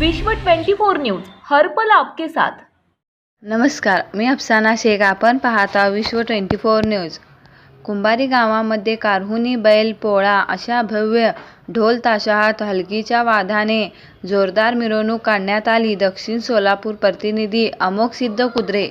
विश्व 24 न्यूज हर्पल आपके साथ. नमस्कार मी अफसाना शेख. आपण पाहता विश्व ट्वेंटी फोर न्यूज. कुंभारी गावामध्ये कारहुनी बैल पोळा अशा भव्य ढोल ताशात हलकीच्या वादाने जोरदार मिरवणूक काढण्यात आली. दक्षिण सोलापूर प्रतिनिधी अमोक सिद्ध कुद्रे